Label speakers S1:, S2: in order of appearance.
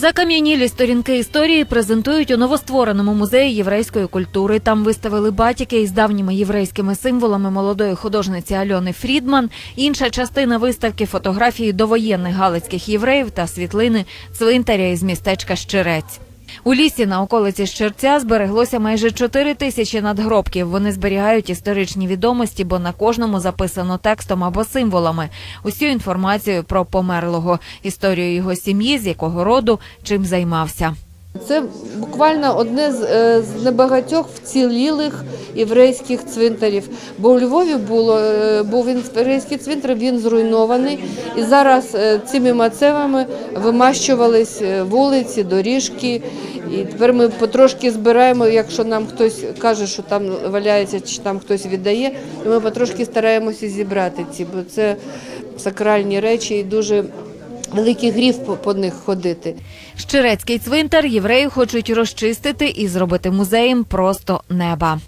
S1: Закам'янілі сторінки історії презентують у новоствореному музеї єврейської культури. Там виставили батіки із давніми єврейськими символами молодої художниці Альони Фрідман. Інша частина виставки фотографії довоєнних галицьких євреїв та світлини цвинтаря із містечка Щирець. У лісі на околиці Щерця збереглося майже 4 тисячі надгробків. Вони зберігають історичні відомості, бо на кожному записано текстом або символами. Усю інформацію про померлого, історію його сім'ї, з якого роду, чим займався.
S2: Це буквально одне з, е, з небагатьох вцілілих єврейських цвинтарів. Бо у Львові було, е, був єврейський цвинтар, він зруйнований. І зараз е, цими мацевами вимащувались вулиці, доріжки. І тепер ми потрошки збираємо, якщо нам хтось каже, що там валяється, чи там хтось віддає, то ми потрошки стараємося зібрати ці, бо це сакральні речі і дуже великий грів по, по них ходити.
S1: Щирецький цвинтар євреї хочуть розчистити і зробити музеєм просто неба.